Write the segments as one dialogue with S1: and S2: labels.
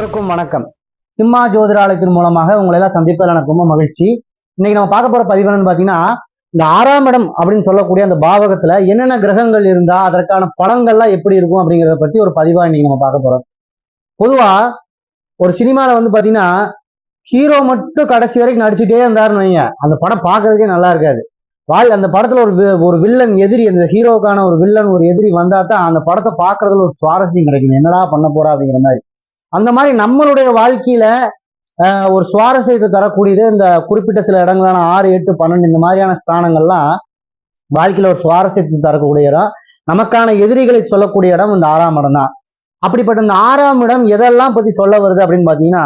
S1: அனைவருக்கும் வணக்கம். சிம்மா ஜோதிராலயத்தின் மூலமாக உங்களை எல்லாம் சந்திப்பதில் எனக்கு ரொம்ப மகிழ்ச்சி. இன்னைக்கு நம்ம பார்க்க போற பதிவு என்னன்னு பாத்தீங்கன்னா இந்த ஆறாம் இடம் அப்படின்னு சொல்லக்கூடிய அந்த பாவகத்துல என்னென்ன கிரகங்கள் இருந்தா அதற்கான படங்கள்லாம் எப்படி இருக்கும் அப்படிங்கிறத பத்தி ஒரு பதிவா இன்னைக்கு நம்ம பார்க்க போறோம். பொதுவா ஒரு சினிமால வந்து பாத்தீங்கன்னா ஹீரோ மட்டும் கடைசி வரைக்கும் நடிச்சுட்டே இருந்தாருன்னு வைங்க அந்த படம் பார்க்கறதுக்கே நல்லா இருக்காது. வாழ் அந்த படத்துல ஒரு ஒரு வில்லன் எதிரி அந்த ஹீரோக்கான ஒரு வில்லன் ஒரு எதிரி வந்தா தான் அந்த படத்தை பார்க்கறதுல ஒரு சுவாரஸ்யம் கிடைக்கும். என்னடா பண்ண போறா அப்படிங்கிற மாதிரி. அந்த மாதிரி நம்மளுடைய வாழ்க்கையில ஆஹ், ஒரு சுவாரஸ்யத்தை தரக்கூடியது இந்த குறிப்பிட்ட சில இடங்களான ஆறு எட்டு பன்னெண்டு இந்த மாதிரியான ஸ்தானங்கள்லாம் வாழ்க்கையில ஒரு சுவாரஸ்யத்தை தரக்கூடிய இடம். நமக்கான எதிரிகளை சொல்லக்கூடிய இடம் இந்த ஆறாம் இடம் தான். அப்படிப்பட்ட இந்த ஆறாம் இடம் எதெல்லாம் பத்தி சொல்ல வருது அப்படின்னு பாத்தீங்கன்னா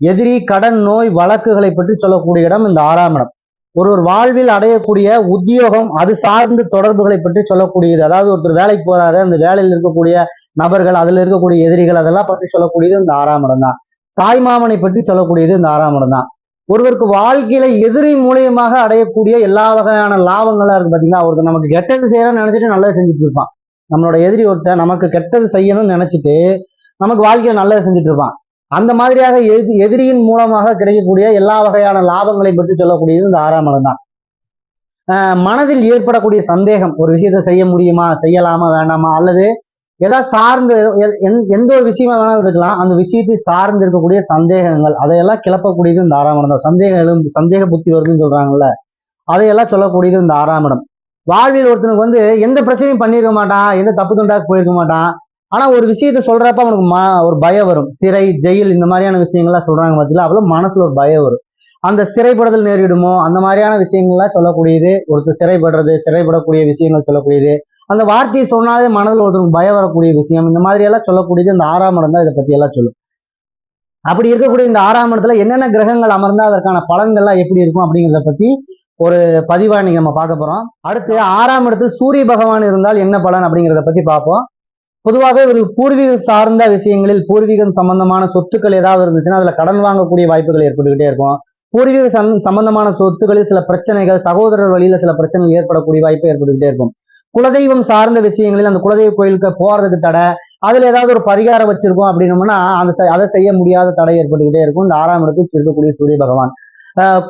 S1: எதிரி கடன் நோய் வழக்குகளை பற்றி சொல்லக்கூடிய இடம் இந்த ஆறாம் இடம். ஒரு ஒரு வாழ்வில் அடையக்கூடிய உத்தியோகம் அது சார்ந்து தொடர்புகளை பற்றி சொல்லக்கூடியது. அதாவது ஒருத்தர் வேலைக்கு போறாரு அந்த வேலையில் இருக்கக்கூடிய நபர்கள் அதுல இருக்கக்கூடிய எதிரிகள் அதெல்லாம் பற்றி சொல்லக்கூடியது இந்த ஆறாம் இடம் தான் தாய் மாமனை பற்றி சொல்லக்கூடியது இந்த ஆறாம் இடம் தான் ஒருவருக்கு வாழ்க்கையில எதிரி மூலியமாக அடையக்கூடிய எல்லா வகையான லாபங்களா இருக்கு பாத்தீங்கன்னா ஒருத்தர் நமக்கு கெட்டது செய்யறோம்னு நினைச்சிட்டு நல்லது செஞ்சுட்டு இருப்பான். நம்மளோட எதிரி ஒருத்தன் நமக்கு கெட்டது செய்யணும்னு நினைச்சிட்டு நமக்கு வாழ்க்கையில நல்லது செஞ்சுட்டு இருப்பான். அந்த மாதிரியாக எதி எதிரியின் மூலமாக கிடைக்கக்கூடிய எல்லா வகையான லாபங்களை பற்றி சொல்லக்கூடியது இந்த ஆறாம் இடம் தான் ஆஹ் மனதில் ஏற்படக்கூடிய சந்தேகம் ஒரு விஷயத்தை செய்ய முடியுமா செய்யலாமா வேண்டாமா அல்லது எதாவது சார்ந்து எ- எந்த- எந்த ஒரு விஷயமா வேணாலும் இருக்கலாம் அந்த விஷயத்தை சார்ந்து இருக்கக்கூடிய சந்தேகங்கள் அதையெல்லாம் கிளப்பக்கூடியது இந்த ஆறாம் இடம் தான் சந்தேகம் எழுந்து சந்தேக புத்தி வருதுன்னு சொல்றாங்கல்ல அதையெல்லாம் சொல்லக்கூடியது இந்த ஆறாம் இடம். வாழ்வில் ஒருத்தனுக்கு வந்து எந்த பிரச்சனையும் பண்ணியிருக்க மாட்டான் எந்த தப்பு துண்டாக்கு போயிருக்க மாட்டான் ஆனா ஒரு விஷயத்த சொல்றப்ப அவனுக்கு மா ஒரு பயம் வரும். சிறை ஜெயில் இந்த மாதிரியான விஷயங்கள்லாம் சொல்றாங்க பார்த்தீங்களா அவ்வளவு மனசுல ஒரு பயம் வரும். அந்த சிறைப்படுதல் நேரிடுமோ? அந்த மாதிரியான விஷயங்கள்லாம் சொல்லக்கூடியது ஒருத்தர் சிறைப்படுறது சிறைப்படக்கூடிய விஷயங்கள் சொல்லக்கூடியது. அந்த வார்த்தையை சொன்னாலே மனதில் ஒருத்தருக்கு பயம் வரக்கூடிய விஷயம். இந்த மாதிரி எல்லாம் சொல்லக்கூடியது இந்த ஆறாம் இடம் தான் இதை பத்தி எல்லாம் சொல்லும். அப்படி இருக்கக்கூடிய இந்த ஆறாம் இடத்துல என்னென்ன கிரகங்கள் அமர்ந்தா அதற்கான பலன்கள்லாம் எப்படி இருக்கும் அப்படிங்கிறத பத்தி ஒரு பதிவா இன்னைக்கு நம்ம பார்க்க போறோம். அடுத்து ஆறாம் இடத்தில் சூரிய பகவான் இருந்தால் என்ன பலன் அப்படிங்கிறத பத்தி பார்ப்போம். பொதுவாக இவர்கள் பூர்வீகம் சார்ந்த விஷயங்களில் பூர்வீகம் சம்பந்தமான சொத்துக்கள் ஏதாவது இருந்துச்சுன்னா அதுல கடன் வாங்கக்கூடிய வாய்ப்புகள் ஏற்பட்டுக்கிட்டே இருக்கும். பூர்வீக சம்பந்தமான சொத்துக்களில் சில பிரச்சனைகள் சகோதரர் வழியில சில பிரச்சனைகள் ஏற்படக்கூடிய வாய்ப்பு ஏற்பட்டுக்கிட்டே இருக்கும். குலதெய்வம் சார்ந்த விஷயங்களில் அந்த குலதெய்வ கோயிலுக்கு போறதுக்கு தடை அதுல ஏதாவது ஒரு பரிகாரம் வச்சிருக்கோம் அப்படின்னோம்னா அந்த அதை செய்ய முடியாத தடை ஏற்பட்டுக்கிட்டே இருக்கும். இந்த ஆறாம் இடத்தில் இருக்கக்கூடிய சூரிய பகவான்.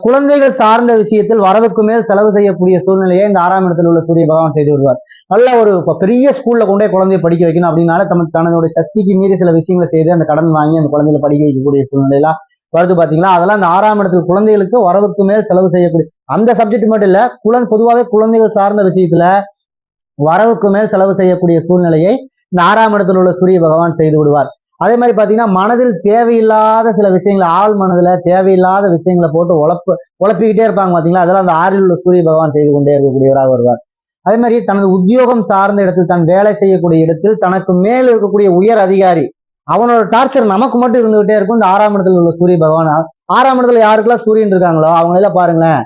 S1: குழந்தைகள் சார்ந்த விஷயத்தில் வரவுக்கு மேல் செலவு செய்யக்கூடிய சூழ்நிலையை இந்த ஆறாம் இடத்தில் உள்ள சூரிய பகவான் செய்து வருவார் நல்ல ஒரு பெரிய ஸ்கூல்ல கொண்டே குழந்தைய படிக்க வைக்கணும் அப்படின்னால தம் தனதுடைய சக்திக்கு மீறி சில விஷயங்களை செய்து அந்த கடன் வாங்கி அந்த குழந்தைகளை படிக்க வைக்கக்கூடிய சூழ்நிலையெல்லாம் வருது பாத்தீங்களா? அதெல்லாம் அந்த ஆறாம் இடத்துல குழந்தைகளுக்கு வரவுக்கு மேல் செலவு செய்யக்கூடிய அந்த சப்ஜெக்ட் மட்டும் இல்ல குழந்தை பொதுவாகவே குழந்தைகள் சார்ந்த விஷயத்துல வரவுக்கு மேல் செலவு செய்யக்கூடிய சூழ்நிலையை இந்த ஆறாம் இடத்தில் உள்ள சூரிய பகவான் செய்து விடுவார். அதே மாதிரி பாத்தீங்கன்னா மனதில் தேவையில்லாத சில விஷயங்களை ஆள் மனதில் தேவையில்லாத விஷயங்களை போட்டு உழப்பு உழப்பிக்கிட்டே இருப்பாங்க பாத்தீங்களா? அதெல்லாம் அந்த ஆறில் உள்ள சூரிய பகவான் செய்து கொண்டே இருக்கக்கூடியவராக வருவார். அதே மாதிரி தனது உத்தியோகம் சார்ந்த இடத்தில் தன் வேலை செய்யக்கூடிய இடத்தில் தனக்கு மேல் இருக்கக்கூடிய உயர் அதிகாரி அவனோட டார்ச்சர் நமக்கு மட்டும் இருந்துகிட்டே இருக்கும். இந்த ஆறாம் இடத்துல உள்ள சூரிய பகவான் ஆறாம் இடத்துல யாருக்கெல்லாம் சூரியன் இருக்காங்களோ அவங்க எல்லாம் பாருங்களேன்.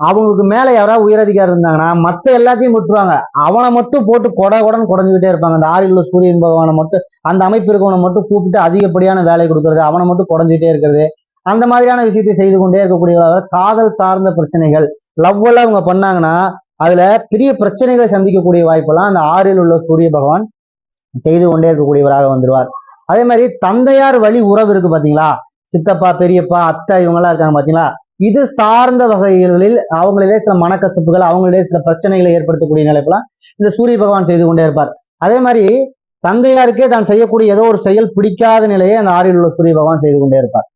S1: அவங்களுக்கு மேல யாராவது உயரதிகாரி இருந்தாங்கன்னா மத்த எல்லாத்தையும் விட்டுருவாங்க. அவனை மட்டும் போட்டு கொட கொடன்னு குறைஞ்சுக்கிட்டே இருப்பாங்க. அந்த ஆறில் உள்ள சூரியன் பகவானை மட்டும் அந்த அமைப்பு இருக்கவனை மட்டும் கூப்பிட்டு அதிகப்படியான வேலை கொடுக்கறது அவனை மட்டும் குறைஞ்சிட்டே இருக்கிறது. அந்த மாதிரியான விஷயத்தை செய்து கொண்டே இருக்கக்கூடியவர்கள் காதல் சார்ந்த பிரச்சனைகள் லவ் எல்லாம் அவங்க பண்ணாங்கன்னா அதுல பெரிய பிரச்சனைகளை சந்திக்கக்கூடிய வாய்ப்பெல்லாம் அந்த ஆறில் உள்ள சூரிய பகவான் செய்து கொண்டே இருக்கக்கூடியவராக வந்துடுவார் அதே மாதிரி தந்தையார் வழி உறவு இருக்கு பாத்தீங்களா? சித்தப்பா பெரியப்பா அத்தை இவங்கெல்லாம் இருக்காங்க பாத்தீங்களா? இது சார்ந்த வகைகளில் அவங்களிலே சில மனக்கசப்புகள் அவங்களிலே சில பிரச்சனைகளை ஏற்படுத்தக்கூடிய நிலைப்பெல்லாம் இந்த சூரிய பகவான் செய்து கொண்டே இருப்பார். அதே மாதிரி தந்தையாருக்கே தான் செய்யக்கூடிய ஏதோ ஒரு செயல் பிடிக்காத நிலையை அந்த ஆறில் உள்ள சூரிய பகவான் செய்து கொண்டே இருப்பார்.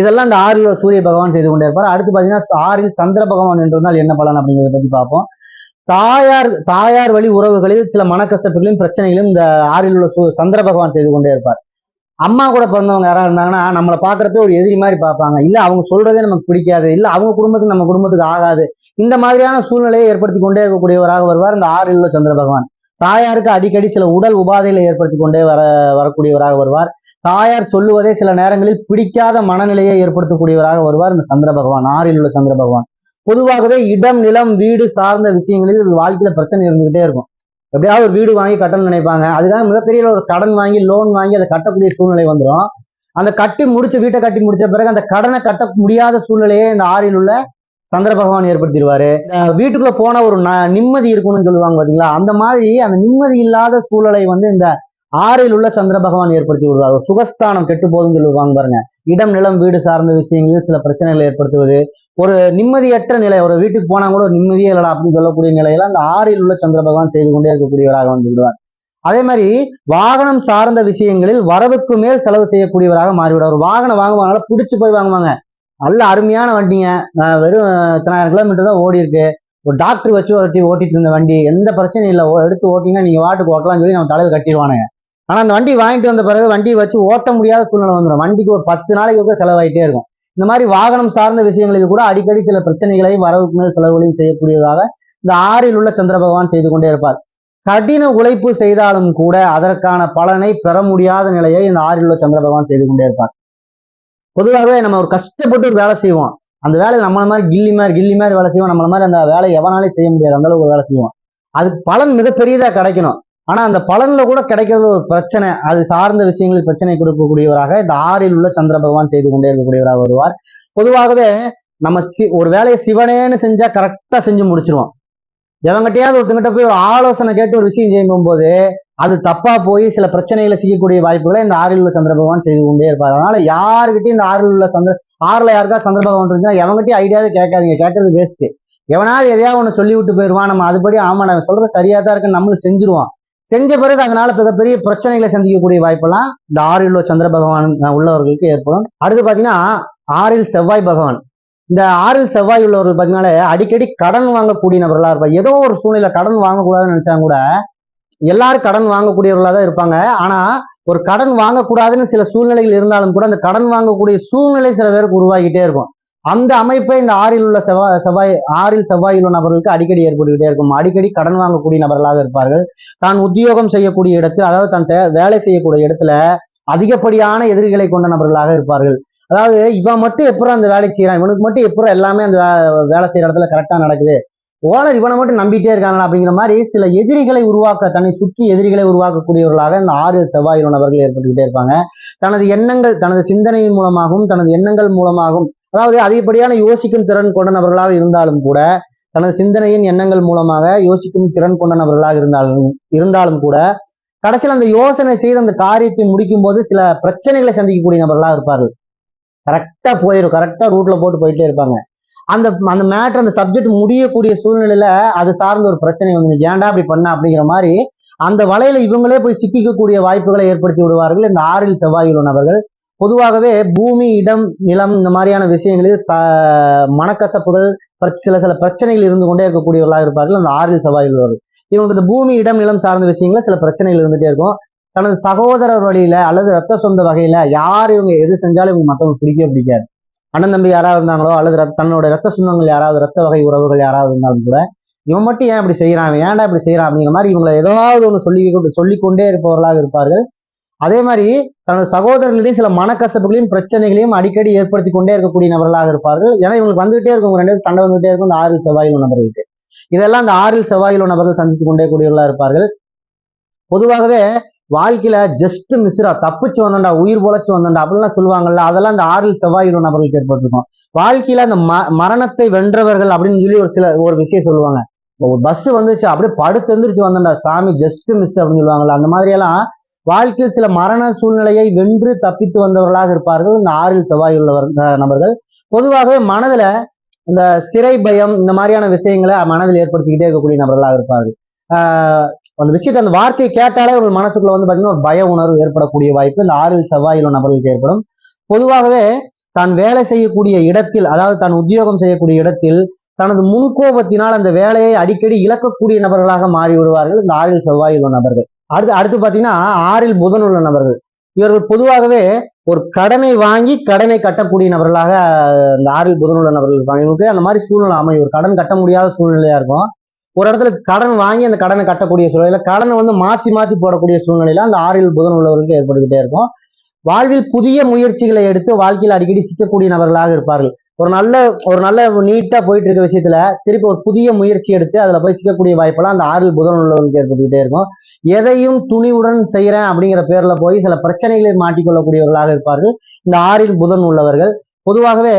S1: இதெல்லாம் இந்த ஆறில் உள்ள சூரிய பகவான் செய்து கொண்டே இருப்பார். அடுத்து பாத்தீங்கன்னா ஆறில் சந்திர பகவான் என்றிருந்தால் என்ன பலன் அப்படிங்கிறத பத்தி பார்ப்போம். தாயார் தாயார் வழி உறவுகளில் சில மனக்கசப்புகளையும் பிரச்சனைகளையும் இந்த ஆறில் உள்ள சந்திர பகவான் செய்து கொண்டே இருப்பார். அம்மா கூட பிறந்தவங்க யாராவது இருந்தாங்கன்னா நம்மளை பாக்குறப்ப ஒரு எதிரி மாதிரி பார்ப்பாங்க. இல்ல அவங்க சொல்றதே நமக்கு பிடிக்காது. இல்ல அவங்க குடும்பத்துக்கு நம்ம குடும்பத்துக்கு ஆகாது. இந்த மாதிரியான சூழ்நிலையை ஏற்படுத்தி கொண்டே இருக்கக்கூடியவராக வருவார். இந்த ஆறில் உள்ள சந்திர பகவான். தாயாருக்கு அடிக்கடி சில உடல் உபாதைகளை ஏற்படுத்தி கொண்டே வர வரக்கூடியவராக வருவார். தாயார் சொல்லுவதே சில நேரங்களில் பிடிக்காத மனநிலையை ஏற்படுத்தக்கூடியவராக வருவார் இந்த சந்திர பகவான். ஆறில் உள்ள சந்திர பகவான். பொதுவாகவே இடம் நிலம் வீடு சார்ந்த விஷயங்களில் வாழ்க்கையில பிரச்சனை இருந்துகிட்டே இருக்கும். எப்படியாவது ஒரு வீடு வாங்கி கட்டணும்னு நினைப்பாங்க. அதுக்காக மிகப்பெரிய ஒரு கடன் வாங்கி லோன் வாங்கி அதை கட்டக்கூடிய சூழ்நிலை வந்துடும் அந்த கட்டி முடிச்சு வீட்டை கட்டி முடிச்ச பிறகு அந்த கடனை கட்ட முடியாத சூழ்நிலையே இந்த ஆறில் உள்ள சந்திர பகவான் ஏற்படுத்திடுவாரு. வீட்டுக்குள்ள போன ஒரு ந- நிம்மதி இருக்கணும்னு சொல்லுவாங்க பாத்தீங்களா? அந்த மாதிரி அந்த நிம்மதி இல்லாத சூழலை வந்து இந்த ஆறில் உள்ள சந்திர பகவான் ஏற்படுத்தி விடுவார். சுகஸ்தானம் கெட்டு போதும் சொல்லுவாங்க பாருங்க. இடம் நிலம் வீடு சார்ந்த விஷயங்களில் சில பிரச்சனைகளை ஏற்படுத்துவது. ஒரு நிம்மதியற்ற நிலை ஒரு வீட்டுக்கு போனா கூட ஒரு நிம்மதியே இல்லடா அப்படின்னு சொல்லக்கூடிய நிலையில அந்த ஆறில் உள்ள சந்திர பகவான் செய்து கொண்டே இருக்கக்கூடியவராக வந்து விடுவார். அதே மாதிரி வாகனம் சார்ந்த விஷயங்களில் வரவுக்கு மேல் செலவு செய்யக்கூடியவராக மாறிவிடுவார். ஒரு வாகனம் வாங்குவாங்கனால பிடிச்சு போய் வாங்குவாங்க. நல்ல அருமையான வண்டிங்க. வெறும் எத்தனாயிரம் கிலோமீட்டர் தான் ஓடி இருக்கு. ஒரு டாக்டர் வச்சு ஓட்டி ஓட்டிட்டு இருந்த வண்டி எந்த பிரச்சனையும் இல்லை. எடுத்து ஓட்டிங்கன்னா நீங்க வாட்டுக்கு ஓட்டலாம்னு சொல்லி நம்ம தலையில் கட்டிடுவானுங்க. ஆனால் அந்த வண்டி வாங்கிட்டு வந்த பிறகு வண்டியை வச்சு ஓட்ட முடியாத சூழ்நிலை வந்துடும் வண்டிக்கு ஒரு பத்து நாளைக்கு கூட செலவாயிட்டே இருக்கும். இந்த மாதிரி வாகனம் சார்ந்த விஷயங்கள் இது கூட அடிக்கடி சில பிரச்சனைகளையும் வரவுக்கு மேல் செலவுகளையும் செய்யக்கூடியதாக இந்த ஆறில் உள்ள சந்திர பகவான் செய்து கொண்டே இருப்பார். கடின உழைப்பு செய்தாலும் கூட அதற்கான பலனை பெற முடியாத நிலையை இந்த ஆறில் உள்ள சந்திர பகவான் செய்து கொண்டே இருப்பார். பொதுவாகவே நம்ம ஒரு கஷ்டப்பட்டு ஒரு வேலை செய்வோம். அந்த வேலையை நம்மள மாதிரி கில்லி மாதிரி கில்லி மாதிரி வேலை செய்வோம். நம்மள மாதிரி அந்த வேலையை எவனாலே செய்ய முடியாது. அந்த அளவுக்கு ஒரு வேலை செய்வோம். அதுக்கு பலன் மிகப்பெரியதா கிடைக்கணும். ஆனா அந்த பலன்ல கூட கிடைக்கிறது ஒரு பிரச்சனை. அது சார்ந்த விஷயங்களில் பிரச்சனை கொடுக்கக்கூடியவராக இந்த ஆறில் உள்ள சந்திர பகவான் செய்து கொண்டே இருக்கக்கூடியவராக வருவார். பொதுவாகவே நம்ம சி ஒரு வேலையை சிவனேன்னு செஞ்சா கரெக்டா செஞ்சு முடிச்சிருவோம் எவங்கிட்டையாவது ஒருத்தங்கிட்ட போய் ஒரு ஆலோசனை கேட்டு ஒரு விஷயம் செய்யணும் போது அது தப்பா போய் சில பிரச்சனைகளை செய்யக்கூடிய வாய்ப்புகளை இந்த ஆறில் உள்ள சந்திர பகவான் செய்து கொண்டே இருப்பார். அதனால யாருக்கிட்டையும் இந்த ஆறில் உள்ள சந்திர ஆறுல யாருக்கா சந்திர பகவான் இருக்குன்னா எவங்கிட்டயும் ஐடியாவே கேட்காதீங்க. கேட்கறது வேஸ்ட் எவனாவது எதையாவது ஒன்று சொல்லி விட்டு போயிடுவான். நம்ம அதுபடி ஆமா நம்ம சொல்றது சரியா தான் இருக்குன்னு நம்மளும் செஞ்சிருவோம். செஞ்ச பிறகு அதனால மிகப்பெரிய பிரச்சனைகளை சந்திக்கக்கூடிய வாய்ப்பெல்லாம் இந்த ஆறில் சந்திர பகவான் உள்ளவர்களுக்கு ஏற்படும். அடுத்து பாத்தீங்கன்னா ஆறில் செவ்வாய் பகவான். இந்த ஆறில் செவ்வாய் உள்ளவர்கள் பாத்தீங்கன்னா அடிக்கடி கடன் வாங்கக்கூடிய நபர்களா இருப்பாங்க. ஏதோ ஒரு சூழ்நிலை கடன் வாங்கக்கூடாதுன்னு நினைச்சாங்க கூட எல்லாரும் கடன் வாங்கக்கூடியவர்களா தான் இருப்பாங்க. ஆனா ஒரு கடன் வாங்கக்கூடாதுன்னு சில சூழ்நிலைகள் இருந்தாலும் கூட அந்த கடன் வாங்கக்கூடிய சூழ்நிலை சில பேருக்கு உருவாகிட்டே இருக்கும். அந்த அமைப்பை இந்த ஆறில் உள்ள செவ்வாய் செவ்வாய் ஆறில் செவ்வாய் உள்ள நபர்களுக்கு அடிக்கடி ஏற்பட்டுக்கிட்டே இருக்கும். அடிக்கடி கடன் வாங்கக்கூடிய நபர்களாக இருப்பார்கள். தான் உத்தியோகம் செய்யக்கூடிய இடத்தில் அதாவது தான் வேலை செய்யக்கூடிய இடத்துல அதிகப்படியான எதிரிகளை கொண்ட நபர்களாக இருப்பார்கள். அதாவது இவன் மட்டும் எப்பறம் அந்த வேலை செய்யறான் இவனுக்கு மட்டும் எப்பறம் எல்லாமே அந்த வே- வேலை செய்யற இடத்துல கரெக்டா நடக்குது. ஓனர் இவனை மட்டும் நம்பிட்டே இருக்காங்களா அப்படிங்கிற மாதிரி சில எதிரிகளை உருவாக்க தன்னை சுற்றி எதிரிகளை உருவாக்கக்கூடியவர்களாக இந்த ஆறு செவ்வாய் நபர்கள் ஏற்பட்டுக்கிட்டே இருப்பாங்க. தனது எண்ணங்கள் தனது சிந்தனையின் மூலமாகவும் தனது எண்ணங்கள் மூலமாகவும் அதாவது அதிகப்படியான யோசிக்கும் திறன் கொண்ட நபர்களாக இருந்தாலும் கூட தனது சிந்தனையின் எண்ணங்கள் மூலமாக யோசிக்கும் திறன் கொண்ட நபர்களாக இருந்தாலும் இருந்தாலும் கூட கடைசியில் அந்த யோசனை செய்து அந்த காரியத்தை முடிக்கும் போது சில பிரச்சனைகளை சந்திக்கக்கூடிய நபர்களாக இருப்பார்கள். கரெக்டா போயிடும் கரெக்டா ரூட்ல போட்டு போயிட்டே இருப்பாங்க. அந்த அந்த மேட்ரு அந்த சப்ஜெக்ட் முடியக்கூடிய சூழ்நிலையில அது சார்ந்த ஒரு பிரச்சனை வந்து ஏன்டா அப்படி பண்ண அப்படிங்கிற மாதிரி அந்த வலையில இவங்களே போய் சிக்கிக்கக்கூடிய வாய்ப்புகளை ஏற்படுத்தி விடுவார்கள். இந்த ஆறில் செவ்வாயுள்ள நபர்கள் பொதுவாகவே பூமி இடம் நிலம் இந்த மாதிரியான விஷயங்களில் ச- மனக்கசப்புகள் சில சில பிரச்சனைகள் இருந்து கொண்டே இருக்கக்கூடியவர்களாக இருப்பார்கள். அந்த ஆறில் செவ்வாயில் உள்ளவர்கள். இவங்களுக்கு இந்த பூமி இடம் நிலம் சார்ந்த விஷயங்கள சில பிரச்சனைகள் இருந்துகிட்டே இருக்கும். தனது சகோதரர் வழியில அல்லது ரத்த சொந்த வகையில யார் இவங்க எது செஞ்சாலும் இவங்க மற்றவங்க பிடிக்கவே பிடிக்காது. அண்ணன் தம்பி யாராவது இருந்தாங்களோ அல்லது தன்னோட ரத்த சொந்தங்கள் யாராவது ரத்த வகை உறவுகள் யாராவது இருந்தாலும் கூட இவன் மட்டும் ஏன் இப்படி செய்யறான் ஏன்டா இப்படி செய்யறான் அப்படிங்கிற மாதிரி இவங்களை ஏதாவது ஒன்று சொல்லி சொல்லிக்கொண்டே இருப்பவர்களாக இருப்பார்கள். அதே மாதிரி தனது சகோதரர்களையும் சில மனக்கசப்புகளையும் பிரச்சனைகளையும் அடிக்கடி ஏற்படுத்தி கொண்டே இருக்கக்கூடிய நபர்களாக இருப்பார்கள். ஏன்னா இவங்களுக்கு வந்துகிட்டே இருக்கும் ரெண்டு பேரும் சண்டை வந்துகிட்டே இருக்கும் இந்த ஆறில் செவ்வாயில் நபர்களுக்கு. இதெல்லாம் அந்த ஆறில் செவ்வாயில் நபர்கள் சந்தித்து கொண்டே கூடியவர்களாக இருப்பார்கள். பொதுவாகவே வாழ்க்கையில ஜஸ்ட் மிஸ்ரா தப்பிச்சு வந்தோம்டா உயிர் பொழைச்சு வந்தோம்டா அப்படிலாம் சொல்லுவாங்கல்ல அதெல்லாம் அந்த ஆறில் செவ்வாயில் நபர்களுக்கு ஏற்பட்டிருக்கும். வாழ்க்கையில அந்த ம மரணத்தை வென்றவர்கள் அப்படின்னு சொல்லி ஒரு சில ஒரு விஷயம் சொல்லுவாங்க. பஸ் வந்துச்சு அப்படியே படுத்து எந்திரிச்சு வந்தோம்டா சாமி ஜஸ்ட் மிஸ் அப்படின்னு சொல்லுவாங்கல்ல அந்த மாதிரியெல்லாம் வாழ்க்கையில் சில மரண சூழ்நிலையை வென்று தப்பித்து வந்தவர்களாக இருப்பார்கள். இந்த ஆறில் செவ்வாய் உள்ளவர் நபர்கள். பொதுவாகவே மனதுல இந்த சிறை பயம் இந்த மாதிரியான விஷயங்களை மனதில் ஏற்படுத்திக்கிட்டே இருக்கக்கூடிய நபர்களாக இருப்பார்கள். ஆஹ் அந்த விஷயத்தை அந்த வார்த்தையை கேட்டாலே உங்கள் மனசுக்குள்ள வந்து பாத்தீங்கன்னா ஒரு பய உணர்வு ஏற்படக்கூடிய வாய்ப்பு. இந்த ஆறில் செவ்வாயில் உள்ள நபர்களுக்கு ஏற்படும். பொதுவாகவே தான் வேலை செய்யக்கூடிய இடத்தில் அதாவது தான் உத்தியோகம் செய்யக்கூடிய இடத்தில் தனது முன்கோபத்தினால் அந்த வேலையை அடிக்கடி இழக்கக்கூடிய நபர்களாக மாறி விடுவார்கள் இந்த ஆறில் செவ்வாயில் உள்ள நபர்கள். அடுத்து அடுத்து பாத்தீங்கன்னா ஆறில் புதன் உள்ள நபர்கள். இவர்கள் பொதுவாகவே ஒரு கடனை வாங்கி கடனை கட்டக்கூடிய நபர்களாக இந்த ஆறில் புதன் உள்ள நபர்கள் இருப்பாங்க. இவங்களுக்கு அந்த மாதிரி சூழ்நிலை அமையும். ஒரு கடன் கட்ட முடியாத சூழ்நிலையா இருக்கும். ஒரு இடத்துல கடன் வாங்கி அந்த கடனை கட்டக்கூடிய சூழ்நிலை கடனை வந்து மாத்தி மாத்தி போடக்கூடிய சூழ்நிலையில அந்த ஆறில் புதன் உள்ளவர்களுக்கு ஏற்பட்டுக்கிட்டே இருக்கும். வாழ்வில் புதிய முயற்சிகளை எடுத்து வாழ்க்கையில் அடிக்கடி சிக்கக்கூடிய நபர்களாக இருப்பார்கள். ஒரு நல்ல ஒரு நல்ல நீட்டா போயிட்டு இருக்க விஷயத்துல திருப்பி ஒரு புதிய முயற்சி எடுத்து அதுல போய் சிக்கக்கூடிய வாய்ப்பெல்லாம் அந்த ஆறில் புதன் உள்ளவர்களுக்கு ஏற்பட்டுக்கிட்டே இருக்கும். எதையும் துணிவுடன் செய்யறேன் அப்படிங்கிற பேர்ல போய் சில பிரச்சனைகளை மாட்டிக்கொள்ளக்கூடியவர்களாக இருப்பார்கள். இந்த ஆறில் புதன் உள்ளவர்கள். பொதுவாகவே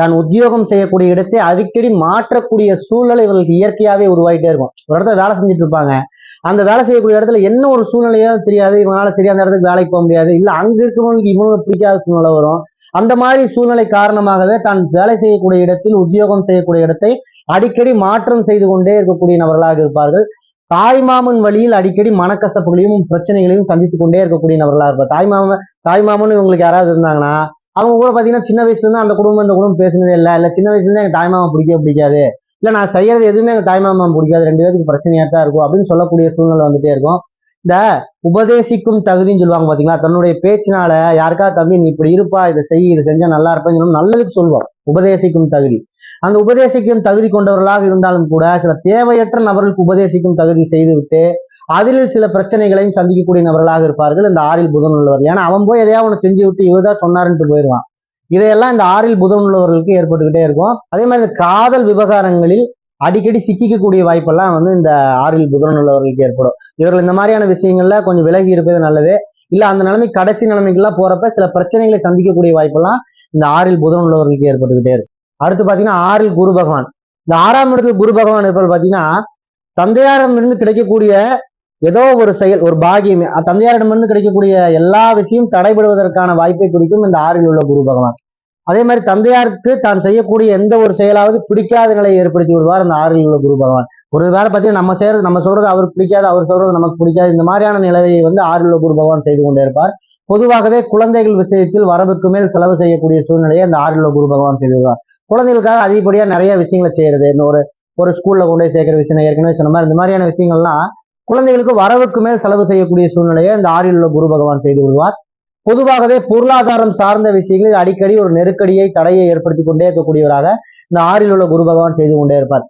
S1: தான் உத்தியோகம் செய்யக்கூடிய இடத்தை அடிக்கடி மாற்றக்கூடிய சூழ்நிலை இவர்களுக்கு இயற்கையாவே உருவாயிட்டே இருக்கும். ஒரு இடத்துல வேலை செஞ்சுட்டு இருப்பாங்க. அந்த வேலை செய்யக்கூடிய இடத்துல என்ன ஒரு சூழ்நிலையோ தெரியாது. இவங்களால சரியா அந்த இடத்துக்கு வேலைக்கு போக முடியாது. இல்ல அங்க இருக்கிறவங்களுக்கு இவங்களுக்கு பிடிக்காத சூழ்நிலை வரும். அந்த மாதிரி சூழ்நிலை காரணமாகவே தான் வேலை செய்யக்கூடிய இடத்தில் உத்தியோகம் செய்யக்கூடிய இடத்தை அடிக்கடி மாற்றம் செய்து கொண்டே இருக்கக்கூடிய நபர்களாக இருப்பார்கள். தாய்மாமன் வழியில் அடிக்கடி மனக்கசப்புகளையும் பிரச்சனைகளையும் சந்தித்து கொண்டே இருக்கக்கூடிய நபர்களாக இருப்பார். தாய்மாமன் தாய்மாமன் இவங்களுக்கு யாராவது இருந்தாங்கன்னா அவங்க கூட பாத்தீங்கன்னா சின்ன வயசுல இருந்து அந்த குடும்பம் இந்த குடும்பம் பேசுனதே இல்லை. இல்ல சின்ன வயசுல இருந்து எங்க தாய்மாமா பிடிக்கவே பிடிக்காது. இல்ல நான் செய்யறது எதுவுமே எங்கள் தாய்மாமா பிடிக்காது. ரெண்டு பேருக்கு பிரச்சனையாக தான் இருக்கும் அப்படின்னு சொல்லக்கூடிய சூழ்நிலை வந்துட்டே இருக்கும். இந்த உபதேசிக்கும் தகுதின்னு சொல்லுவாங்க பாத்தீங்களா? தன்னுடைய பேச்சினால யாருக்கா தம்பி நீ இப்படி இருப்பா இதை செய் இதை செஞ்சா நல்லா இருப்பேன்னு சொல்லணும் நல்லதுக்கு சொல்லுவோம் உபதேசிக்கும் தகுதி. அந்த உபதேசிக்கும் தகுதி கொண்டவர்களாக இருந்தாலும் கூட சில தேவையற்ற நபர்களுக்கு உபதேசிக்கும் தகுதி செய்துவிட்டு அதில் சில பிரச்சனைகளையும் சந்திக்கக்கூடிய நபர்களாக இருப்பார்கள் இந்த ஆறில் புதன் உள்ளவர். ஏன்னா அவன் போய் எதையாவது ஒன்று செஞ்சு விட்டு இவர்தான் சொன்னாருன்ட்டு போயிடுவான். இதையெல்லாம் இந்த ஆறில் புதன் உள்ளவர்களுக்கு ஏற்பட்டுக்கிட்டே இருக்கும். அதே மாதிரி இந்த காதல் விவகாரங்களில் அடிக்கடி சிக்கிக்கக்கூடிய வாய்ப்பெல்லாம் வந்து இந்த ஆறில் புதன் உள்ளவர்களுக்கு ஏற்படும். இவர்கள் இந்த மாதிரியான விஷயங்கள்ல கொஞ்சம் விலகி இருப்பது நல்லது. இல்ல அந்த நிலைமை கடைசி நிலைமைக்கெல்லாம் போறப்ப சில பிரச்சனைகளை சந்திக்கக்கூடிய வாய்ப்பெல்லாம் இந்த ஆறில் புதன் உள்ளவர்களுக்கு ஏற்பட்டுக்கிட்டே இருக்கு. அடுத்து பாத்தீங்கன்னா ஆறில் குரு பகவான். இந்த ஆறாம் இடத்துல குரு பகவான் இருப்பது பாத்தீங்கன்னா தந்தையாரிடமிருந்து கிடைக்கக்கூடிய ஏதோ ஒரு செயல் ஒரு பாகியம் தந்தையாரிடமிருந்து கிடைக்கக்கூடிய எல்லா விஷயம் தடைபடுவதற்கான வாய்ப்பை குறிக்கும் இந்த ஆறில் உள்ள குரு பகவான். அதே மாதிரி தந்தையாருக்கு தான் செய்யக்கூடிய எந்த ஒரு செயலாவது பிடிக்காத நிலையை ஏற்படுத்தி விடுவார் அந்த ஆறில் உள்ள குரு பகவான். ஒரு வேலை பார்த்தீங்கன்னா நம்ம செய்யறது நம்ம சொல்றது அவருக்கு பிடிக்காது அவர் சொல்றது நமக்கு பிடிக்காது இந்த மாதிரியான நிலவையை வந்து ஆறில் உள்ள குரு பகவான் செய்து கொண்டே இருப்பார். பொதுவாகவே குழந்தைகள் விஷயத்தில் வரவுக்கு மேல் செலவு செய்யக்கூடிய சூழ்நிலையை அந்த ஆறில் உள்ள குரு பகவான் செய்து விடுவார். குழந்தைகளுக்காக அதிகப்படியாக நிறைய விஷயங்களை செய்யறது. ஒரு ஒரு ஸ்கூல்ல கொண்டு போய் சேர்க்கிற விஷயம் ஏற்கனவே சொன்ன மாதிரி இந்த மாதிரியான விஷயங்கள்லாம் குழந்தைகளுக்கு வரவுக்கு மேல் செலவு செய்யக்கூடிய சூழ்நிலையை இந்த ஆறில் உள்ள குரு பகவான் செய்து விடுவார். பொதுவாகவே பொருளாதாரம் சார்ந்த விஷயங்களில் அடிக்கடி ஒரு நெருக்கடியை தடையை ஏற்படுத்தி கொண்டே இருக்கக்கூடியவராக இந்த ஆறில் உள்ள குரு பகவான் செய்து கொண்டே இருப்பார்.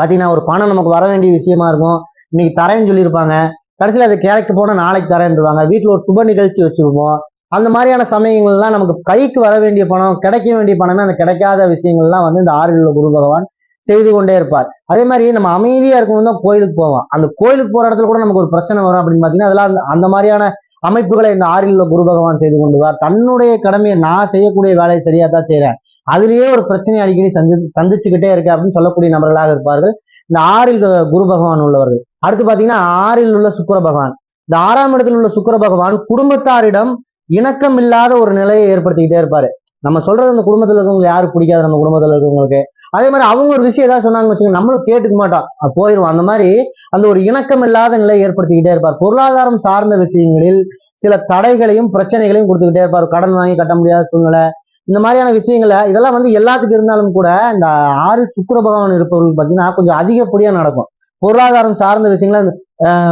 S1: பாத்தீங்கன்னா ஒரு பணம் நமக்கு வர வேண்டிய விஷயமா இருக்கும். இன்னைக்கு தரேன்னு சொல்லியிருப்பாங்க. கடைசியில் அது கேளைக்கு போனால் நாளைக்கு தரேன்ருவாங்க வீட்டில் ஒரு சுப நிகழ்ச்சி வச்சிருப்போம். அந்த மாதிரியான சமயங்கள்லாம் நமக்கு கைக்கு வர வேண்டிய பணம் கிடைக்க வேண்டிய பணமே அந்த கிடைக்காத விஷயங்கள்லாம் வந்து இந்த ஆறில் உள்ள குரு பகவான் செய்து கொண்டே இருப்பார். அதே மாதிரி நம்ம அமைதியாக இருக்கணும் தான் கோயிலுக்கு போவோம். அந்த கோயிலுக்கு போகிற இடத்துல கூட நமக்கு ஒரு பிரச்சனை வரும் அப்படின்னு பார்த்தீங்கன்னா அதெல்லாம் அந்த- அந்த மாதிரியான அமைப்புகளை இந்த ஆறில் குரு பகவான் செய்து கொண்டுவார் தன்னுடைய கடமையை நான் செய்யக்கூடிய வேலையை சரியா தான் செய்றேன். அதுலயே ஒரு பிரச்சனை அடிக்கடி சந்தி சந்திச்சுக்கிட்டே இருக்கு அப்படின்னு சொல்லக்கூடிய நபர்களாக இருப்பார்கள். இந்த ஆறில் குரு பகவான் உள்ளவர்கள். அடுத்து பாத்தீங்கன்னா ஆறில் உள்ள சுக்கிர பகவான். இந்த ஆறாம் இடத்தில் உள்ள சுக்கிர பகவான் குடும்பத்தாரிடம் இணக்கம் இல்லாத ஒரு நிலையை ஏற்படுத்திக்கிட்டே இருப்பாரு. நம்ம சொல்றது அந்த குடும்பத்துல இருக்கவங்களுக்கு யாருக்கு பிடிக்காது? நம்ம குடும்பத்துல இருக்கவங்களுக்கு. அதே மாதிரி அவங்க ஒரு விஷயம் ஏதாவது சொன்னாங்கன்னு வச்சுக்கோங்க நம்மளும் கேட்டுக்க மாட்டோம். போயிடும் அந்த மாதிரி அந்த ஒரு இணக்கம் இல்லாத நிலையை ஏற்படுத்திக்கிட்டே இருப்பார். பொருளாதாரம் சார்ந்த விஷயங்களில் சில தடைகளையும் பிரச்சனைகளையும் கொடுத்துக்கிட்டே இருப்பார். கடன் வாங்கி கட்ட முடியாத சூழ்நிலை. இந்த மாதிரியான விஷயங்களை இதெல்லாம் வந்து எல்லாத்துக்கும் இருந்தாலும் கூட இந்த ஆறு சுக்கர பகவான் இருப்பவர்கள் பார்த்தீங்கன்னா கொஞ்சம் அதிகப்படியா நடக்கும். பொருளாதாரம் சார்ந்த விஷயங்களை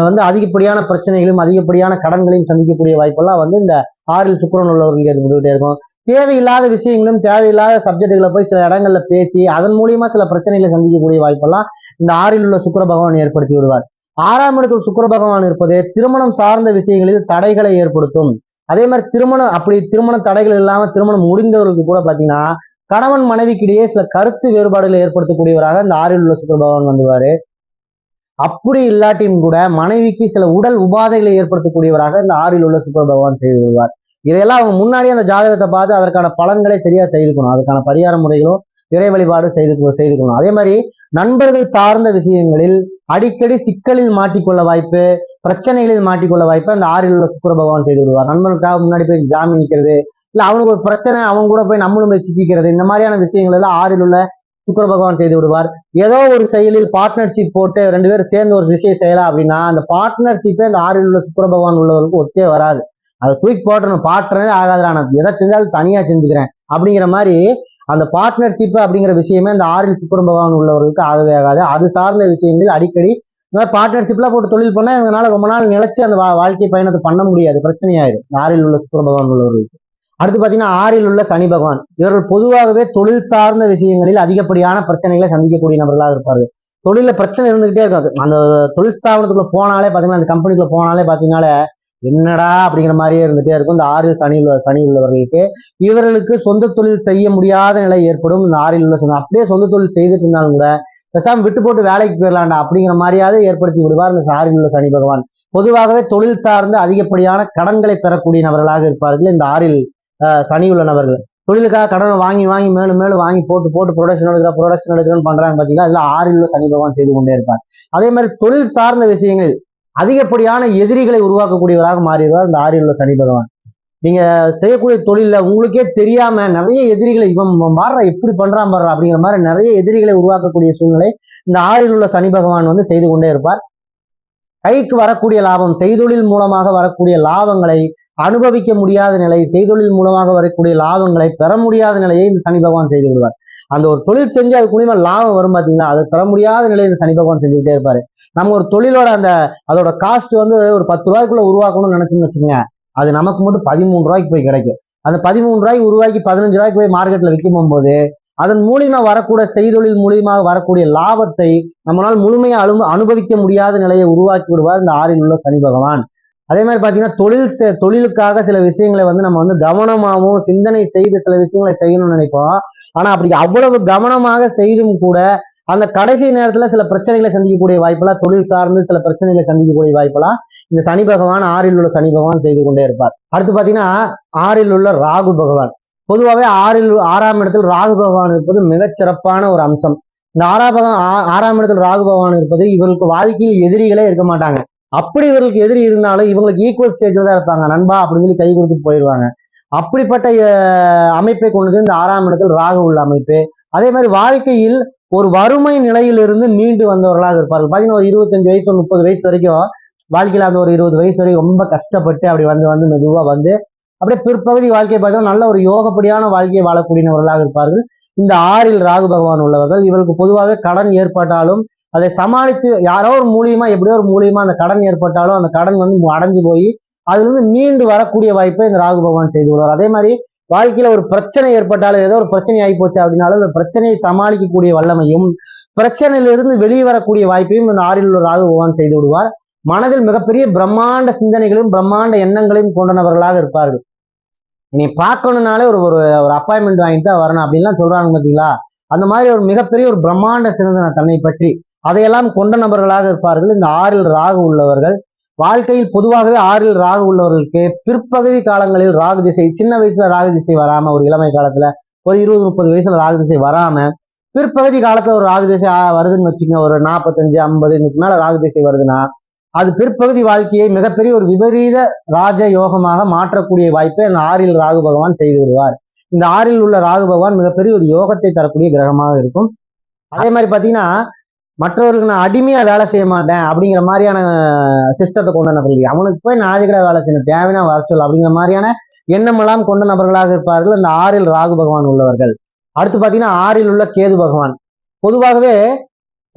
S1: வந்து அதிகப்படியான பிரச்சனைகளையும் அதிகப்படியான கடன்களையும் சந்திக்கக்கூடிய வாய்ப்பெல்லாம் வந்து இந்த ஆறில் சுக்கரன் உள்ளவர்களுக்கு ஏற்பட்டுக்கிட்டே இருக்கும். தேவையில்லாத விஷயங்களும் தேவையில்லாத சப்ஜெக்டுகளை போய் சில இடங்கள்ல பேசி அதன் மூலியமா சில பிரச்சனைகளை சந்திக்கக்கூடிய வாய்ப்பெல்லாம் இந்த ஆறில் உள்ள சுக்கிர பகவான் ஏற்படுத்தி விடுவார். ஆறாம் இடத்தில் சுக்கிர பகவான் இருப்பது திருமணம் சார்ந்த விஷயங்களில் தடைகளை ஏற்படுத்தும். அதே மாதிரி திருமணம் அப்படி திருமண தடைகள் இல்லாமல் திருமணம் முடிந்தவர்களுக்கு கூட பார்த்தீங்கன்னா கணவன் மனைவிக்கிடையே சில கருத்து வேறுபாடுகளை ஏற்படுத்தக்கூடியவராக இந்த ஆறில் உள்ள சுக்கர பகவான் வந்துவாரு அப்படி இல்லாட்டியும் கூட மனைவிக்கு சில உடல் உபாதைகளை ஏற்படுத்தக்கூடியவராக இந்த ஆறில் உள்ள சுக்கிர பகவான் செய்து விடுவார் இதையெல்லாம் அவங்க முன்னாடியே அந்த ஜாதகத்தை பார்த்து அதற்கான பலன்களை சரியா செய்துக்கணும். அதுக்கான பரிகார முறைகளும் இறை வழிபாடு செய்து செய்துக்கணும். அதே மாதிரி நண்பர்கள் சார்ந்த விஷயங்களில் அடிக்கடி சிக்கலில் மாட்டிக்கொள்ள வாய்ப்பு பிரச்சனைகளில் மாட்டிக்கொள்ள வாய்ப்பு அந்த ஆறில் உள்ள சுக்கர பகவான் செய்து விடுவார் நண்பனுக்காக முன்னாடி போய் ஜாமீன் நிற்கிறது இல்ல அவனுக்கு ஒரு பிரச்சனை அவங்க கூட போய் நம்மளும் போய் சிக்கிக்கிறது இந்த மாதிரியான விஷயங்கள் எல்லாம் ஆறில் உள்ள சுக்கர பகவான் செய்து விடுவார். ஏதோ ஒரு செயலில் பார்ட்னர்ஷிப் போட்டு ரெண்டு பேரும் சேர்ந்து ஒரு விஷயம் செய்யலாம் அப்படின்னா அந்த பார்ட்னர்ஷிப்பே அந்த ஆறில் உள்ள சுக்கர பகவான் உள்ளவருக்கு ஒத்தே வராது. அதை தூக்கி போட்டணும் பாட்டுறதே ஆகாதுடா நான் எதை செஞ்சாலும் தனியா செஞ்சுக்கிறேன் அப்படிங்கிற மாதிரி அந்த பார்ட்னர்ஷிப் அப்படிங்கிற விஷயமே அந்த ஆறில் சுக்கர பகவான் உள்ளவர்களுக்கு ஆகவே ஆகாது. அது சார்ந்த விஷயங்கள் அடிக்கடி இந்த மாதிரி பார்ட்னர்ஷிப்லாம் போட்டு தொழில் பண்ணால் இவங்களால ரொம்ப நாள் நிலைச்சு அந்த வா- வாழ்க்கை பயணத்தை பண்ண முடியாது. பிரச்சனையாயிடும். ஆறில் உள்ள சுக்கர பகவான் உள்ளவர்களுக்கு. அடுத்து பார்த்தீங்கன்னா ஆறில் உள்ள சனி பகவான். இவர்கள் பொதுவாகவே தொழில் சார்ந்த விஷயங்களில் அதிகப்படியான பிரச்சனைகளை சந்திக்கக்கூடிய நபர்களாக இருப்பார்கள். தொழிலில் பிரச்சனை இருந்துகிட்டே இருக்கும். அந்த தொழில் ஸ்தாபனத்துக்குள்ள போனாலே பார்த்தீங்கன்னா அந்த கம்பெனிக்குள்ள போனாலே பாத்தீங்கன்னாலே என்னடா அப்படிங்கிற மாதிரியே இருந்துட்டே இருக்கும். இந்த ஆறில் சனி உள்ள சனி உள்ளவர்களுக்கு. இவர்களுக்கு சொந்த தொழில் செய்ய முடியாத நிலை ஏற்படும். இந்த ஆறில் உள்ள சனி அப்படியே சொந்த தொழில் செய்துட்டு இருந்தாலும் கூட பெசாம விட்டு போட்டு வேலைக்கு போயிடலாம்டா அப்படிங்கிற மாதிரியாவது ஏற்படுத்தி விடுவார் இந்த சாரில் உள்ள சனி பகவான். பொதுவாகவே தொழில் சார்ந்து அதிகப்படியான கடன்களை பெறக்கூடிய நபர்களாக இருப்பார்கள். இந்த ஆறில் சனி உள்ள நபர்கள் தொழிலுக்காக கடனை வாங்கி வாங்கி மேலும் மேலும் வாங்கி போட்டு போட்டு ப்ரொடக்ஷன் எடுக்கிற ப்ரொடக்ஷன் எடுக்கிறேன்னு பண்றாங்க பாத்தீங்களா? அதுல ஆறில் உள்ள சனி பகவான் செய்து கொண்டே இருப்பார். அதே மாதிரி தொழில் சார்ந்த விஷயங்களில் அதிகப்படியான எதிரிகளை உருவாக்கக்கூடியவராக மாறிடுவார் இந்த ஆறில் உள்ள சனி பகவான். நீங்க செய்யக்கூடிய தொழில உங்களுக்கே தெரியாம நிறைய எதிரிகளை இவன் மாறுறா எப்படி பண்றான் பாடுறா அப்படிங்கிற மாதிரி நிறைய எதிரிகளை உருவாக்கக்கூடிய சூழ்நிலை இந்த ஆறில் உள்ள சனி பகவான் வந்து செய்து கொண்டே இருப்பார். கைக்கு வரக்கூடிய லாபம் செய்தொழில் மூலமாக வரக்கூடிய லாபங்களை அனுபவிக்க முடியாத நிலை செய்தொழில் மூலமாக வரக்கூடிய லாபங்களை பெற முடியாத நிலையை இந்த சனி பகவான் செய்து விடுவார் அந்த ஒரு தொழில் செஞ்சு அது மூலியமா லாபம் வரும் பாத்தீங்களா அது பெற முடியாத நிலையை இந்த சனி பகவான் செஞ்சுக்கிட்டே இருப்பாரு. நம்ம ஒரு தொழிலோட அந்த அதோட காஸ்ட் வந்து ஒரு பத்து ரூபாய்க்குள்ள உருவாக்கணும்னு நினைச்சுன்னு வச்சுக்கோங்க. அது நமக்கு மட்டும் பதிமூணு ரூபாய்க்கு போய் கிடைக்கும். அந்த பதிமூணு ரூபாய்க்கு உருவாக்கி பதினஞ்சு ரூபாய்க்கு போய் மார்க்கெட்ல விற்கும் போது அதன் மூலியமா வரக்கூடிய செய்தொழில் மூலியமாக வரக்கூடிய லாபத்தை நம்மளால் முழுமையா அனு அனுபவிக்க முடியாத நிலையை உருவாக்கி விடுவார் இந்த ஆறில் உள்ள சனி பகவான். அதே மாதிரி பாத்தீங்கன்னா தொழில் செ- தொழிலுக்காக சில விஷயங்களை வந்து நம்ம வந்து கவனமாகவும் சிந்தனை செய்து சில விஷயங்களை செய்யணும்னு நினைப்போம். ஆனா அப்படி அவ்வளவு கவனமாக செய்தும் கூட அந்த கடைசி நேரத்துல சில பிரச்சனைகளை சந்திக்கக்கூடிய வாய்ப்பெல்லாம் தொழில் சார்ந்து சில பிரச்சனைகளை சந்திக்கக்கூடிய வாய்ப்பெல்லாம் இந்த சனி பகவான் ஆறில் உள்ள சனி பகவான் செய்து கொண்டே இருப்பார். அடுத்து பாத்தீங்கன்னா ஆறில் உள்ள ராகு பகவான். பொதுவாகவே ஆறில் ஆறாம் இடத்தில் ராகு பகவான் இருப்பது மிகச்சிறப்பான ஒரு அம்சம். இந்த ஆறாம் பகவான் ஆ- ஆறாம் இடத்தில் ராகு பகவான் இருப்பது இவர்களுக்கு வாழ்க்கையில் எதிரிகளே இருக்க மாட்டாங்க. அப்படி இவர்களுக்கு எதிரி இருந்தாலும் இவங்களுக்கு ஈக்குவல் ஸ்டேஜில் தான் இருப்பாங்க. நண்பா அப்படின்னு சொல்லி கை கொடுத்து போயிடுவாங்க. அப்படிப்பட்ட அமைப்பை கொண்டது இந்த ஆறாம் இடத்தில் ராகு உள்ள அமைப்பு. அதே மாதிரி வாழ்க்கையில் ஒரு வறுமை நிலையிலிருந்து மீண்டு வந்தவர்களாக இருப்பார்கள். பார்த்தீங்கன்னா ஒரு இருபத்தஞ்சு வயசு முப்பது வயசு வரைக்கும் வாழ்க்கையில் அந்த ஒரு இருபது வயசு வரைக்கும் ரொம்ப கஷ்டப்பட்டு அப்படி வந்து வந்து மெதுவாக வந்து அப்படியே பிற்பகுதி வாழ்க்கையை பார்த்தீங்கன்னா நல்ல ஒரு யோகப்படியான வாழ்க்கையை வாழக்கூடியவர்களாக இருப்பார்கள். இந்த ஆறில் ராகு பகவான் உள்ளவர்கள் இவருக்கு பொதுவாகவே கடன் ஏற்பட்டாலும் அதை சமாளித்து யாரோ ஒரு மூலியமா எப்படியோ ஒரு மூலியமா அந்த கடன் ஏற்பட்டாலும் அந்த கடன் வந்து அடைஞ்சு போய் அதுல இருந்து மீண்டு வரக்கூடிய வாய்ப்பை இந்த ராகு பகவான் செய்து விடுவார் அதே மாதிரி வாழ்க்கையில ஒரு பிரச்சனை ஏற்பட்டாலும் ஏதோ ஒரு பிரச்சனை ஆகி போச்சு அப்படின்னாலும் அந்த பிரச்சனையை சமாளிக்கக்கூடிய வல்லமையும் பிரச்சனையிலிருந்து வெளியே வரக்கூடிய வாய்ப்பையும் இந்த ஆறில் உள்ள ராகு பகவான் செய்து விடுவார். மனதில் மிகப்பெரிய பிரம்மாண்ட சிந்தனைகளையும் பிரம்மாண்ட எண்ணங்களையும் கொண்டனவர்களாக இருப்பார்கள். நீ பார்க்கணுனாலே ஒரு ஒரு ஒரு அப்பாயின்மெண்ட் வாங்கிட்டு தான் வரணும் அப்படின்லாம் சொல்றாங்க பார்த்தீங்களா அந்த மாதிரி ஒரு மிகப்பெரிய ஒரு பிரம்மாண்ட சிந்தனை தன்னை பற்றி. அதையெல்லாம் கொண்ட நபர்களாக இருப்பார்கள். இந்த ஆறில் ராகு உள்ளவர்கள். வாழ்க்கையில் பொதுவாகவே ஆறில் ராகு உள்ளவர்களுக்கு பிற்பகுதி காலங்களில் ராகு திசை சின்ன வயசுல ராகு திசை வராம ஒரு இளமை காலத்துல ஒரு இருபது முப்பது வயசுல ராகு திசை வராம பிற்பகுதி காலத்துல ஒரு ராகு திசை வருதுன்னு வச்சுக்கோங்க. ஒரு நாற்பத்தஞ்சு ஐம்பது இதுக்கு மேல ராகு திசை வருதுன்னா அது பிற்பகுதி வாழ்க்கையை மிகப்பெரிய ஒரு விபரீத ராஜ யோகமாக மாற்றக்கூடிய வாய்ப்பை அந்த ஆறில் ராகு பகவான் செய்து விடுவார். இந்த ஆறில் உள்ள ராகு பகவான் மிகப்பெரிய ஒரு யோகத்தை தரக்கூடிய கிரகமாக இருக்கும். அதே மாதிரி பாத்தீங்கன்னா மற்றவர்களுக்கு நான் அடிமையா வேலை செய்ய மாட்டேன் அப்படிங்கிற மாதிரியான சிஸ்டத்தை கொண்ட நபர்கள் அவனுக்கு போய் நான் அதுக்கட வேலை செய்யணும் தேவையான வர அப்படிங்கிற மாதிரியான எண்ணமெல்லாம் கொண்ட நபர்களாக இருப்பார்கள் இந்த ஆறில் ராகு பகவான் உள்ளவர்கள். அடுத்து பாத்தீங்கன்னா ஆறில் உள்ள கேது பகவான். பொதுவாகவே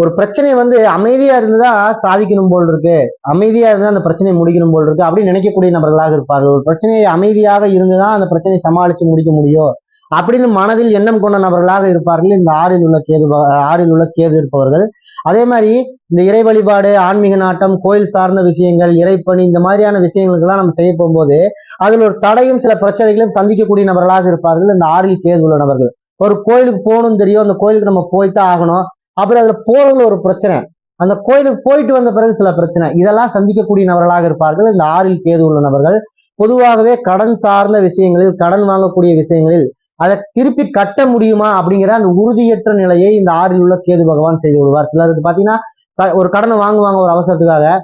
S1: ஒரு பிரச்சனை வந்து அமைதியா இருந்துதான் சாதிக்கணும் போல் இருக்கு? அமைதியா இருந்தா அந்த பிரச்சனையை முடிக்கணும் போல் இருக்கு. அப்படின்னு நினைக்கக்கூடிய நபர்களாக இருப்பார்கள். ஒரு பிரச்சனையை அமைதியாக இருந்துதான் அந்த பிரச்சனையை சமாளிச்சு முடிக்க முடியும்? அப்படின்னு மனதில் எண்ணம் கொண்ட நபர்களாக இருப்பார்கள். இந்த ஆறில் உள்ள கேது ஆறில் உள்ள கேது இருப்பவர்கள். அதே மாதிரி இந்த இறை வழிபாடு ஆன்மீக நாட்டம் கோயில் சார்ந்த விஷயங்கள் இறைப்பணி இந்த மாதிரியான விஷயங்களுக்கெல்லாம் நம்ம செய்ய போகும்போது அதில் ஒரு தடையும் சில பிரச்சனைகளையும் சந்திக்கக்கூடிய நபர்களாக இருப்பார்கள். இந்த ஆறில் கேது உள்ள நபர்கள். ஒரு கோயிலுக்கு போகணும் தெரியும். அந்த கோயிலுக்கு நம்ம போய்த்தான் ஆகணும். அப்புறம் அதுல போறதுல ஒரு பிரச்சனை. அந்த கோயிலுக்கு போயிட்டு வந்த பிறகு சில பிரச்சனை. இதெல்லாம் சந்திக்கக்கூடிய நபர்களாக இருப்பார்கள். இந்த ஆறில் கேது உள்ள நபர்கள். பொதுவாகவே கடன் சார்ந்த விஷயங்களில் கடன் வாங்கக்கூடிய விஷயங்களில் அதை திருப்பி கட்ட முடியுமா அப்படிங்கிற அந்த உறுதியற்ற நிலையை இந்த ஆறில் உள்ள கேது பகவான் செய்து விடுவார் சிலருக்கு பாத்தீங்கன்னா க- ஒரு கடனை வாங்குவாங்க ஒரு அவசரத்துக்காக.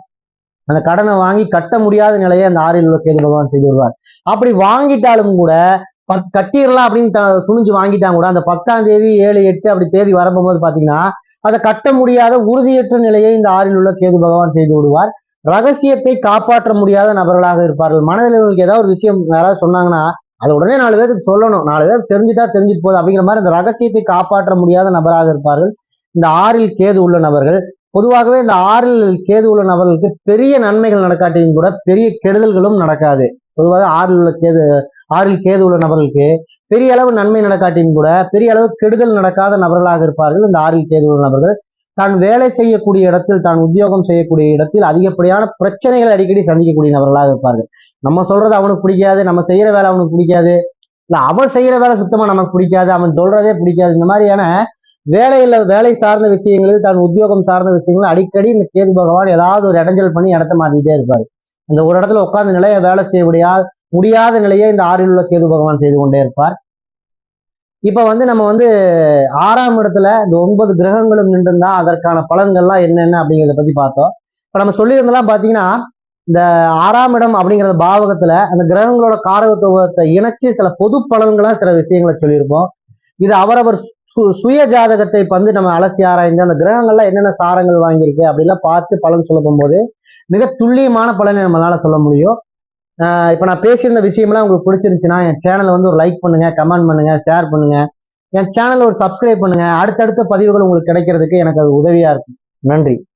S1: அந்த கடனை வாங்கி கட்ட முடியாத நிலையை அந்த ஆறில் உள்ள கேது பகவான் செய்து விடுவார் அப்படி வாங்கிட்டாலும் கூட பத்- கட்டிடலாம் அப்படின்னு த- துணிஞ்சு வாங்கிட்டாங்க கூட. அந்த பத்தாம் தேதி ஏழு எட்டு அப்படி தேதி வரப்போகும்போது பார்த்தீங்கன்னா அதை கட்ட முடியாத உறுதியற்ற நிலையை இந்த ஆறில் உள்ள கேது பகவான் செய்து விடுவார். ரகசியத்தை காப்பாற்ற முடியாத நபர்களாக இருப்பார்கள். மனதில் இவங்களுக்கு ஏதாவது ஒரு விஷயம் யாராவது சொன்னாங்கன்னா அதை உடனே நாலு பேருக்கு சொல்லணும். நாலு பேர் தெரிஞ்சுட்டா தெரிஞ்சுட்டு போகுது அப்படிங்கிற மாதிரி அந்த ரகசியத்தை காப்பாற்ற முடியாத நபராக இருப்பார்கள். இந்த ஆறில் கேது உள்ள நபர்கள். பொதுவாகவே இந்த ஆறில் கேது உள்ள நபர்களுக்கு பெரிய நன்மைகள் நடக்காட்டியும் கூட பெரிய கெடுதல்களும் நடக்காது. பொதுவாக ஆறில் உள்ள கேது ஆறில் கேது உள்ள நபர்களுக்கு பெரிய அளவு நன்மை நடக்காட்டியும் கூட பெரிய அளவு கெடுதல் நடக்காத நபர்களாக இருப்பார்கள். இந்த ஆறில் கேது உள்ள நபர்கள் தான் வேலை செய்யக்கூடிய இடத்தில் தான் உத்தியோகம் செய்யக்கூடிய இடத்தில் அதிகப்படியான பிரச்சனைகளை அடிக்கடி சந்திக்கக்கூடிய நபர்களாக இருப்பார்கள். நம்ம சொல்றது அவனுக்கு பிடிக்காது நம்ம செய்யற வேலை அவனுக்கு பிடிக்காது. இல்லை அவன் செய்யற வேலை சுத்தமா நமக்கு பிடிக்காது அவன் சொல்றதே பிடிக்காது. இந்த மாதிரியான வேலையில வேலை சார்ந்த விஷயங்களில் தான் உத்தியோகம் சார்ந்த விஷயங்கள் அடிக்கடி இந்த கேது பகவான் ஏதாவது ஒரு இடைஞ்சல் பண்ணி இடத்த மாத்திக்கிட்டே இருப்பாரு. அந்த ஒரு இடத்துல உட்கார்ந்த நிலையை வேலை செய்ய முடியாத முடியாத நிலையை இந்த ஆறில் உள்ள கேது பகவான் செய்து கொண்டே இருப்பார். இப்ப வந்து நம்ம வந்து ஆறாம் இடத்துல இந்த ஒன்பது கிரகங்களும் நின்றுருந்தா அதற்கான பலன்கள்லாம் என்னென்ன அப்படிங்கிறத பத்தி பார்த்தோம். இப்ப நம்ம சொல்லியிருந்தெல்லாம் பாத்தீங்கன்னா இந்த ஆறாம் இடம் அப்படிங்கிற பாவகத்துல அந்த கிரகங்களோட காரகத்துவத்தை இணைச்சு சில பொது பலன்களா சில விஷயங்களை சொல்லியிருப்போம். இது அவரவர் சு- சுய ஜாதகத்தை வந்து நம்ம அலசி ஆராய்ந்து அந்த கிரகங்கள்ல என்னென்ன சாரங்கள் வாங்கியிருக்கு அப்படிலாம் பார்த்து பலன் சொல்ல போது மிக துல்லியமான பலனை நம்மளால சொல்ல முடியும். ஆஹ் இப்ப நான் பேசியிருந்த விஷயம்லாம் உங்களுக்கு பிடிச்சிருந்துச்சுன்னா என் சேனலை வந்து ஒரு லைக் பண்ணுங்க கமெண்ட் பண்ணுங்க ஷேர் பண்ணுங்க. என் சேனலை ஒரு சப்ஸ்கிரைப் பண்ணுங்க. அடுத்தடுத்த பதிவுகள் உங்களுக்கு கிடைக்கிறதுக்கு எனக்கு அது உதவியா இருக்கும். நன்றி.